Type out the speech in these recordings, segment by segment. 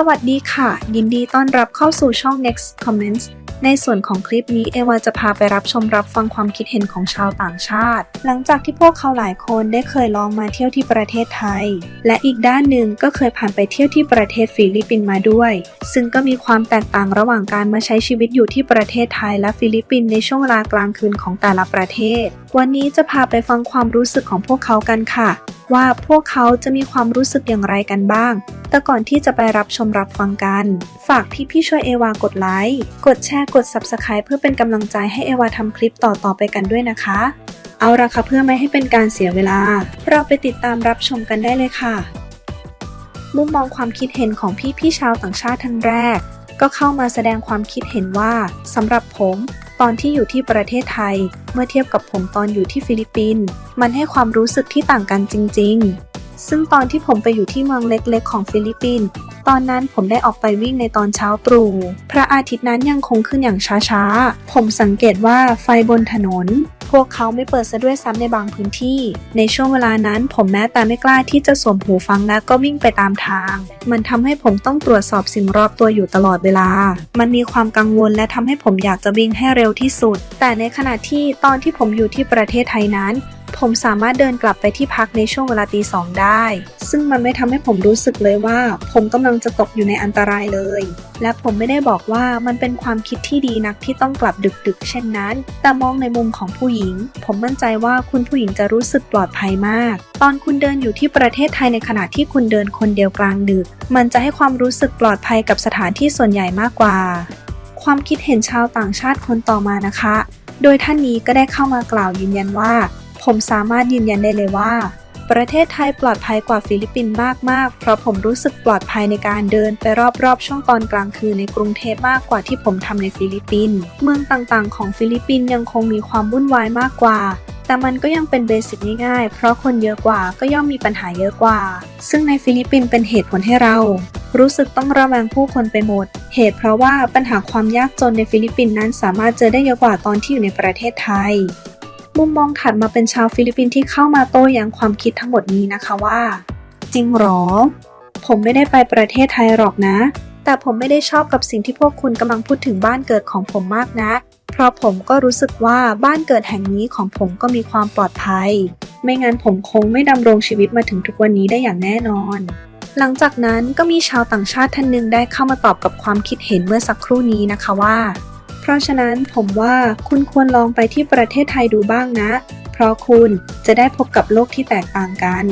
สวัสดีค่ะ ยินดีต้อนรับเข้าสู่ช่อง Next Comments ในส่วนของคลิปนี้เอวาจะพาไปรับชมรับฟังความคิดเห็นของชาวต่างชาติ หลังจากที่พวกเขาหลายคนได้เคยลองมาเที่ยวที่ประเทศไทย และอีกด้านหนึ่งก็เคยผ่านไปเที่ยวที่ประเทศฟิลิปปินส์มาด้วย ซึ่งก็มีความแตกต่างระหว่างการมาใช้ชีวิตอยู่ที่ประเทศไทยและฟิลิปปินส์ในช่วงเวลากลางคืนของแต่ละประเทศ วันนี้จะพาไปฟังความรู้สึกของพวกเขากันค่ะว่าพวกเขาจะมีความรู้สึกอย่างไรกันบ้าง แต่ก่อนที่จะไปรับชมรับฟังกัน ฝากพี่ๆช่วยเอวากดไลค์ กดแชร์กด Subscribe เพื่อเป็นกำลังใจให้เอวาทำคลิปต่อๆไปกันด้วยนะคะ เอาละค่ะเพื่อไม่ให้เป็นการเสียเวลา เราไปติดตามรับชมกันได้เลยค่ะ มุมมองความคิดเห็นของพี่ๆชาวต่างชาติท่านแรก ก็เข้ามาแสดงความคิดเห็นว่าสำหรับผม ตอนที่อยู่ที่ประเทศไทย เมื่อเทียบกับผมตอนอยู่ที่ฟิลิปปินส์มันให้ความรู้สึกที่ต่างกันจริง ๆ ซึ่งตอนที่ผมไปอยู่ที่เมืองเล็กๆ ของฟิลิปปินส์ตอนนั้นผมได้ออกไปวิ่งในตอนเช้าตรู่พระอาทิตย์นั้นยังคงขึ้นอย่างช้าๆ ผมสังเกตว่าไฟบนถนน พวกเขาไม่เปิดซะด้วยซ้ำในบางพื้นที่ ในช่วงเวลานั้นผมแม้แต่ไม่กล้าที่จะสวมหูฟังและก็วิ่งไปตามทาง มันทำให้ผมต้องตรวจสอบสิ่งรอบตัวอยู่ตลอดเวลา มันมีความกังวลและทำให้ผมอยากจะวิ่งให้เร็วที่สุด แต่ในขณะที่ตอนที่ผมอยู่ที่ประเทศไทยนั้น ผมสามารถเดินกลับไปที่พักในช่วงเวลาตีสองได้ ซึ่งมันไม่ทำให้ผมรู้สึกเลยว่า ผมกำลังจะตกอยู่ในอันตรายเลย และผมไม่ได้บอกว่ามันเป็นความคิดที่ดีนักที่ต้องกลับดึกๆ เช่นนั้น แต่มองในมุมของผู้หญิง ผมมั่นใจว่าคุณผู้หญิงจะรู้สึกปลอดภัยมาก ตอนคุณเดินอยู่ที่ประเทศไทยในขณะที่คุณเดินคนเดียวกลางดึก มันจะให้ความรู้สึกปลอดภัยกับสถานที่ส่วนใหญ่มากกว่า ความคิดเห็นชาวต่างชาติคนต่อมานะคะ โดยท่านนี้ก็ได้เข้ามากล่าวยืนยันว่า ผมสามารถยืนยันได้เลยว่า ประเทศไทยปลอดภัยกว่าฟิลิปปินส์มากๆ เพราะผมรู้สึกปลอดภัยในการเดินไปรอบๆ ช่วงตอนกลางคืนในกรุงเทพมากกว่าที่ผมทำในฟิลิปปินส์เมืองต่างๆ ของฟิลิปปินส์ยังคงมีความวุ่นวายมากกว่าแต่มันก็ยังเป็นเบสิกง่ายๆ เพราะคนเยอะกว่าก็ย่อมมีปัญหาเยอะกว่า ซึ่งในฟิลิปปินส์เป็นเหตุผลให้เรา รู้สึกต้องระแวงผู้คนไปหมด เหตุเพราะว่าปัญหาความยากจนในฟิลิปปินส์นั้นสามารถเจอได้เยอะกว่าตอนที่อยู่ในประเทศไทย มุมมองถัดมาเป็นชาวฟิลิปปินส์ที่เข้ามาโต้แย้งความคิดทั้งหมดนี้นะคะว่า จริงหรอ ผมไม่ได้ไปประเทศไทยหรอกนะ แต่ผมไม่ได้ชอบกับสิ่งที่พวกคุณกำลังพูดถึงบ้านเกิดของผมมากนะ เพราะผมก็รู้สึกว่าบ้านเกิดแห่งนี้ของผมก็มีความปลอดภัย ไม่งั้นผมคงไม่ดำรงชีวิตมาถึงทุกวันนี้ได้อย่างแน่นอน หลังจากนั้นก็มีชาวต่างชาติท่านหนึ่งได้เข้ามาตอบกับความคิดเห็นเมื่อสักครู่นี้นะคะว่า ราะฉะนั้นผมว่าคุณควรลองไปที่ประเทศไทยดูบ้างนะ เพราะคุณจะได้พบกับโลกที่แตกต่างกัน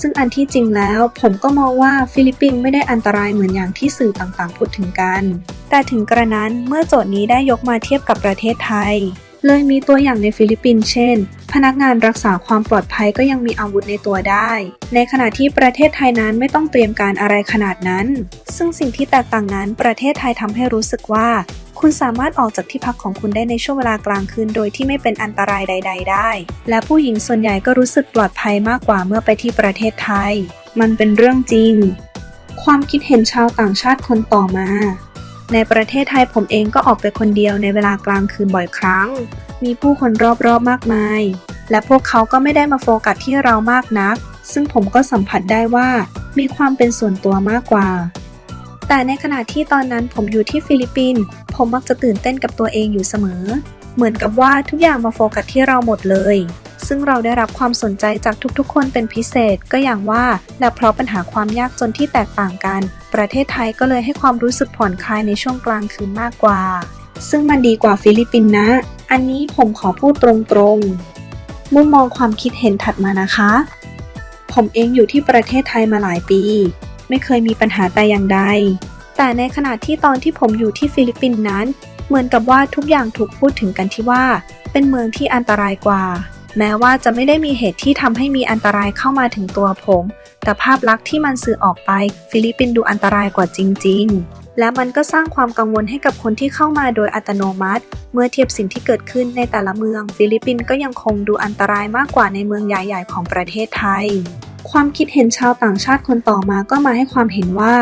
ซึ่งอันที่จริงแล้วผมก็มองว่าฟิลิปปินส์ไม่ได้อันตรายเหมือนอย่างที่สื่อต่างๆพูดถึงกัน แต่ถึงกระนั้นเมื่อโจทย์นี้ได้ยกมาเทียบกับประเทศไทย เลยมีตัวอย่างในฟิลิปปินส์เช่น พนักงานรักษาความปลอดภัยก็ยังมีอาวุธในตัวได้ ในขณะที่ประเทศไทยนั้นไม่ต้องเตรียมการอะไรขนาดนั้น ซึ่งสิ่งที่แตกต่างนั้นประเทศไทยทำให้รู้สึกว่า คุณสามารถออกจากที่พักของคุณได้ในช่วงเวลากลางคืนโดยที่ไม่เป็นอันตรายใด ๆ ได้ และผู้หญิงส่วนใหญ่ก็รู้สึกปลอดภัยมากกว่าเมื่อไปที่ประเทศไทย มันเป็นเรื่องจริง ความคิดเห็นชาวต่างชาติคนต่อมา ในประเทศไทยผมเองก็ออกไปคนเดียวในเวลากลางคืนบ่อยครั้ง มีผู้คนรอบๆมากมาย และพวกเขาก็ไม่ได้มาโฟกัสที่เรามากนัก ซึ่งผมก็สัมผัสได้ว่ามีความเป็นส่วนตัวมากกว่าแต่ในขณะที่ตอนนั้นผมอยู่ที่ฟิลิปปินส์ ผมมักจะตื่นเต้นกับตัวเองอยู่เสมอ เหมือนกับว่าทุกอย่างมาโฟกัสที่เราหมดเลย ซึ่งเราได้รับความสนใจจากทุกๆ คนเป็นพิเศษก็อย่างว่าและเพราะปัญหาความยากจนที่แตกต่างกัน ประเทศไทยก็เลยให้ความรู้สึกผ่อนคลายในช่วงกลางคืนมากกว่า ซึ่งมันดีกว่าฟิลิปปินส์นะ อันนี้ผมขอพูดตรงๆ มุมมองความคิดเห็นถัดมานะคะ ผมเองอยู่ที่ประเทศไทยมาหลายปี ไม่เคยมีปัญหาแต่อย่างใด แต่ในขณะที่ตอนที่ผมอยู่ที่ฟิลิปปินส์นั้น เหมือนกับว่าทุกอย่างถูกพูดถึงกันที่ว่า เป็นเมืองที่อันตรายกว่า แม้ว่าจะไม่ได้มีเหตุที่ทำให้มีอันตรายเข้ามาถึงตัวผม แต่ภาพลักษณ์ที่มันสื่อออกไป ฟิลิปปินส์ดูอันตรายกว่าจริง ๆ และมันก็สร้างความกังวลให้กับคนที่เข้ามาโดยอัตโนมัติ เมื่อเทียบสิ่งที่เกิดขึ้นในแต่ละเมือง ฟิลิปปินส์ก็ยังคงดูอันตรายมากกว่าในเมืองใหญ่ๆ ของประเทศไทยความคิดเห็นชาวต่างชาติคนต่อมาก็มาให้ความเห็นว่า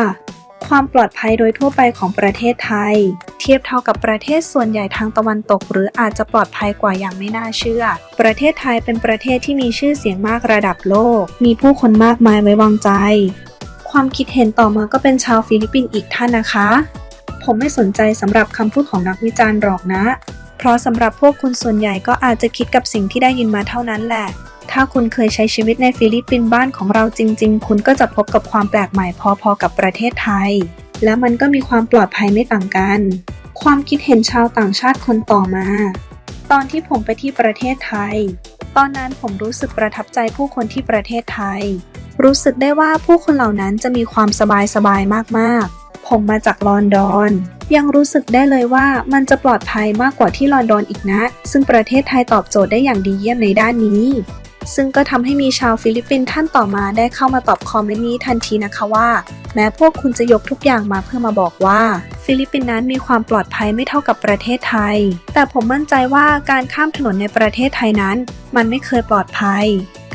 ความปลอดภัยโดยทั่วไปของประเทศไทย เทียบเท่ากับประเทศส่วนใหญ่ทางตะวันตก หรืออาจจะปลอดภัยกว่าอย่างไม่น่าเชื่อ ประเทศไทยเป็นประเทศที่มีชื่อเสียงมากระดับโลก มีผู้คนมากมายไว้วางใจ ความคิดเห็นต่อมาก็เป็นชาวฟิลิปปินส์อีกท่านนะคะ ผมไม่สนใจสำหรับคำพูดของนักวิจารณ์หรอกนะ เพราะสำหรับพวกคุณส่วนใหญ่ก็อาจจะคิดกับสิ่งที่ได้ยินมาเท่านั้นแหละ ถ้าคุณเคยใช้ชีวิตในฟิลิปปินส์บ้านของเราจริง ๆ คุณก็จะพบกับความแปลกใหม่พอๆกับประเทศไทย และมันก็มีความปลอดภัยไม่ต่างกัน ความคิดเห็นชาวต่างชาติคนต่อมา ตอนที่ผมไปที่ประเทศไทย ตอนนั้นผมรู้สึกประทับใจผู้คนที่ประเทศไทย รู้สึกได้ว่าผู้คนเหล่านั้นจะมีความสบายสบายๆมากๆผมมาจากลอนดอน ยังรู้สึกได้เลยว่ามันจะปลอดภัยมากกว่าที่ลอนดอนอีกนะ ซึ่งประเทศไทยตอบโจทย์ได้อย่างดีเยี่ยมในด้านนี้ ซึ่งก็ทำให้มีชาวฟิลิปปินส์ท่านต่อมาได้เข้ามาตอบคอมเมนต์นี้ทันทีนะคะว่า แม้พวกคุณจะยกทุกอย่างมาเพื่อมาบอกว่า ฟิลิปปินส์นั้นมีความปลอดภัยไม่เท่ากับประเทศไทย แต่ผมมั่นใจว่าการข้ามถนนในประเทศไทยนั้น มันไม่เคยปลอดภัย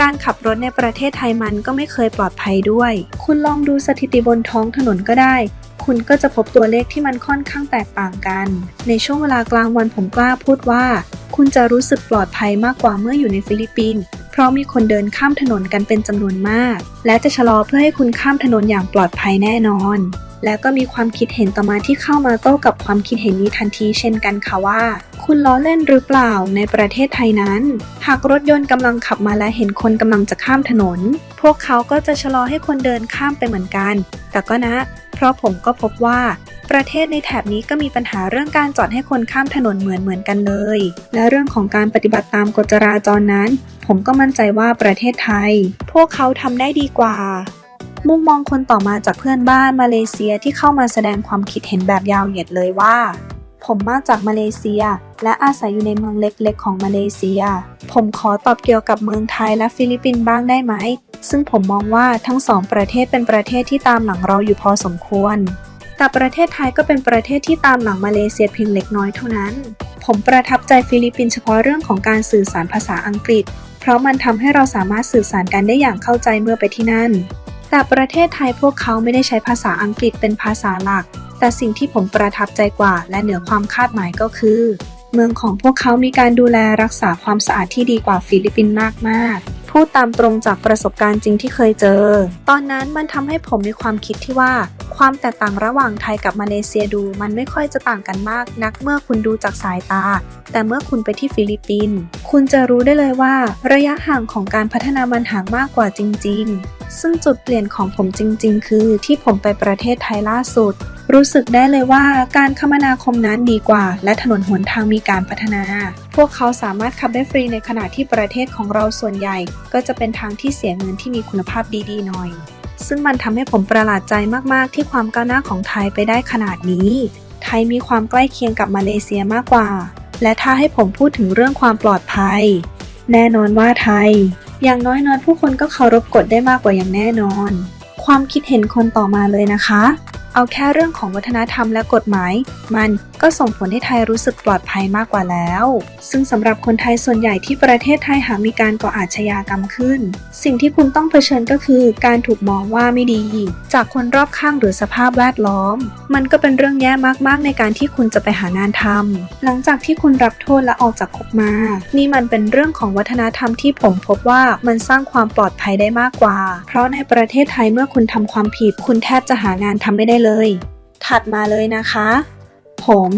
การขับรถในประเทศไทยมันก็ไม่เคยปลอดภัยด้วย คุณลองดูสถิติบนท้องถนนก็ได้คุณก็จะพบตัวเลขที่มันค่อนข้างแตกต่างกัน ในช่วงเวลากลางวันผมกล้าพูดว่า คุณจะรู้สึกปลอดภัยมากกว่าเมื่ออยู่ในฟิลิปปินส์ เพราะมีคนเดินข้ามถนนกันเป็นจำนวนมาก และจะชะลอเพื่อให้คุณข้ามถนนอย่างปลอดภัยแน่นอน แล้วก็มีความคิดเห็นต่อมาที่เข้ามาโต้กับความคิดเห็นนี้ทันทีเช่นกันค่ะว่า คุณล้อเล่นหรือเปล่าในประเทศไทยนั้น หากรถยนต์กำลังขับมาและเห็นคนกำลังจะข้ามถนน พวกเขาก็จะชะลอให้คนเดินข้ามไปเหมือนกัน แต่ก็นะ เพราะผมก็พบว่า ประเทศในแถบนี้ก็มีปัญหาเรื่องการจอดให้คนข้ามถนนเหมือนเหมือนกันเลย และเรื่องของการปฏิบัติตามกฎจราจรนั้น ผมก็มั่นใจว่าประเทศไทย พวกเขาทำได้ดีกว่า มุมมองคนต่อมาจากเพื่อนบ้านมาเลเซียที่เข้ามาแสดงความคิดเห็นแบบยาวเหยียดเลยว่า ผมมาจากมาเลเซีย และอาศัยอยู่ในเมืองเล็กๆ ของมาเลเซีย ผมขอตอบเกี่ยวกับเมืองไทยและฟิลิปปินส์บ้างได้ไหมซึ่งผมมองว่าทั้งสองประเทศเป็นประเทศที่ตามหลังเราอยู่พอสมควร แต่ประเทศไทยก็เป็นประเทศที่ตามหลังมาเลเซียเพียงเล็กน้อยเท่านั้น ผมประทับใจฟิลิปปินส์เฉพาะเรื่องของการสื่อสารภาษาอังกฤษ เพราะมันทำให้เราสามารถสื่อสารกันได้อย่างเข้าใจเมื่อไปที่นั่น แต่ประเทศไทยพวกเขาไม่ได้ใช้ภาษาอังกฤษเป็นภาษาหลัก แต่สิ่งที่ผมประทับใจกว่า และเหนือความคาดหมายก็คือ เมืองของพวกเขามีการดูแลรักษาความสะอาดที่ดีกว่าฟิลิปปินส์มากๆ พูดตามตรงจากประสบการณ์จริงที่เคยเจอ ตอนนั้นมันทำให้ผมมีความคิดที่ว่า ความแตกต่างระหว่างไทยกับมาเลเซียดูมันไม่ค่อยจะต่างกันมากนักเมื่อคุณดูจากสายตา แต่เมื่อคุณไปที่ฟิลิปปินส์คุณจะรู้ได้เลยว่า ระยะห่างของการพัฒนามันห่างมากกว่าจริง ๆ ซึ่งจุดเปลี่ยนของผมจริง ๆ คือที่ผมไปประเทศไทยล่าสุด รู้สึกได้เลยว่าการคมนาคมนั้นดีกว่า และถนนหนทางมีการพัฒนา พวกเขาสามารถขับได้ฟรีในขณะที่ประเทศของเราส่วนใหญ่ ก็จะเป็นทางที่เสียเงินที่มีคุณภาพดีๆหน่อย ซึ่งมันทำให้ผมประหลาดใจมากๆ ที่ความก้าวหน้าของไทยไปได้ขนาดนี้ ไทยมีความใกล้เคียงกับมาเลเซียมากกว่า และถ้าให้ผมพูดถึงเรื่องความปลอดภัย แน่นอนว่าไทย อย่างน้อยๆผู้คนก็เคารพกฎได้มากกว่าอย่างแน่นอน ความคิดเห็นคนต่อมาเลยนะคะ เอาแค่เรื่องของวัฒนธรรมและกฎหมาย มันก็ส่งผลให้ไทยรู้สึกปลอดภัยมากกว่าแล้ว ซึ่งสำหรับคนไทยส่วนใหญ่ที่ประเทศไทยหากมีการก่ออาชญากรรมขึ้น สิ่งที่คุณต้องเผชิญก็คือการถูกมองว่าไม่ดี จากคนรอบข้างหรือสภาพแวดล้อม มันก็เป็นเรื่องแย่มากๆ ในการที่คุณจะไปหางานทำหลังจากที่คุณรับโทษและออกจากคุกมา นี่มันเป็นเรื่องของวัฒนธรรมที่ผมพบว่ามันสร้างความปลอดภัยได้มากกว่า เพราะในประเทศไทยเมื่อคุณทำความผิด คุณแทบจะหางานทำไม่ได้เลย ถัดมาเลยนะคะ ผม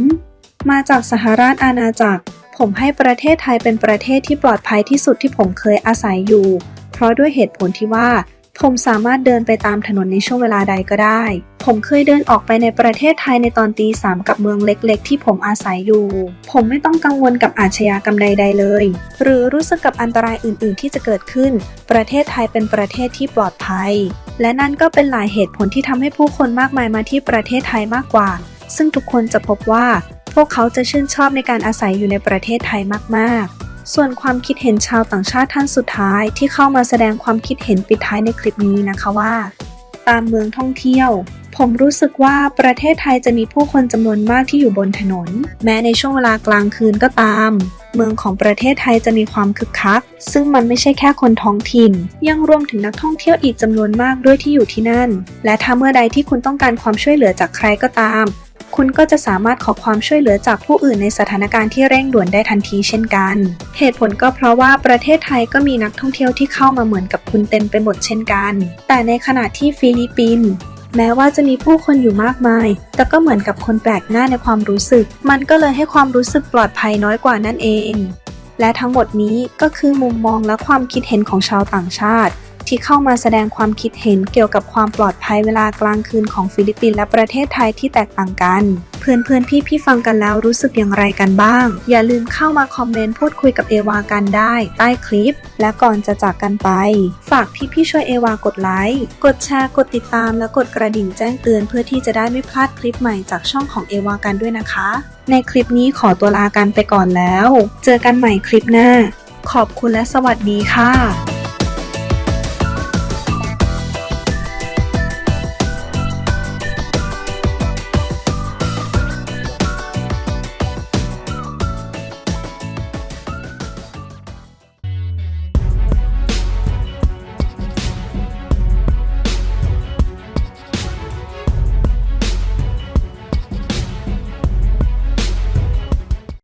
มาจากสหราชอาณาจักร ผมให้ประเทศไทยเป็นประเทศที่ปลอดภัยที่สุดที่ผมเคยอาศัยอยู่ เพราะด้วยเหตุผลที่ว่า ผมสามารถเดินไปตามถนนในช่วงเวลาใดก็ได้ ผมเคยเดินออกไปในประเทศไทยในตอนตีสามกับเมืองเล็กๆ ที่ผมอาศัยอยู่ ผมไม่ต้องกังวลกับอาชญากรรมใด ๆ เลย หรือรู้สึกกับอันตรายอื่น ๆ ที่จะเกิดขึ้น ประเทศไทยเป็นประเทศที่ปลอดภัย และนั่นก็เป็นหลายเหตุผลที่ทำให้ผู้คนมากมายมาที่ประเทศไทยมากกว่า ซึ่งทุกคนจะพบว่า พวกเขาจะชื่นชอบในการอาศัยอยู่ในประเทศไทยมากๆ ส่วนความคิดเห็นชาวต่างชาติท่านสุดท้ายที่เข้ามาแสดงความคิดเห็นปิดท้ายในคลิปนี้นะคะว่า ตามเมืองท่องเที่ยว ผมรู้สึกว่าประเทศไทยจะมีผู้คนจำนวนมากที่อยู่บนถนน แม้ในช่วงเวลากลางคืนก็ตาม เมืองของประเทศไทยจะมีความคึกคัก ซึ่งมันไม่ใช่แค่คนท้องถิ่น ยังรวมถึงนักท่องเที่ยวอีกจำนวนมากด้วยที่อยู่ที่นั่น และถ้าเมื่อใดที่คุณต้องการความช่วยเหลือจากใครก็ตาม คุณก็จะสามารถขอความช่วยเหลือจากผู้อื่นในสถานการณ์ที่เร่งด่วนได้ทันทีเช่นกัน เหตุผลก็เพราะว่าประเทศไทยก็มีนักท่องเที่ยวที่เข้ามาเหมือนกับคุณเต็มไปหมดเช่นกัน แต่ในขณะที่ฟิลิปปินส์แม้ว่าจะมีผู้คนอยู่มากมาย แต่ก็เหมือนกับคนแปลกหน้าในความรู้สึก มันก็เลยให้ความรู้สึกปลอดภัยน้อยกว่านั่นเอง และทั้งหมดนี้ก็คือมุมมองและความคิดเห็นของชาวต่างชาติ ที่เข้ามาแสดงความคิดเห็นเกี่ยวกับความปลอดภัยเวลากลางคืนของฟิลิปปินส์และประเทศไทยที่แตกต่างกัน เพื่อนเพื่อนพี่พี่ฟังกันแล้วรู้สึกอย่างไรกันบ้าง อย่าลืมเข้ามาคอมเมนต์พูดคุยกับเอวากันได้ ใต้คลิป และก่อนจะจากกันไป ฝากพี่พี่ช่วยเอวากดไลค์กดแชร์กดติดตามและกดกระดิ่งแจ้งเตือนเพื่อที่จะได้ไม่พลาดคลิปใหม่จากช่องของเอวากันด้วยนะคะ ในคลิปนี้ขอตัวลากันไปก่อนแล้ว เจอกันใหม่คลิปหน้า ขอบคุณและสวัสดีค่ะ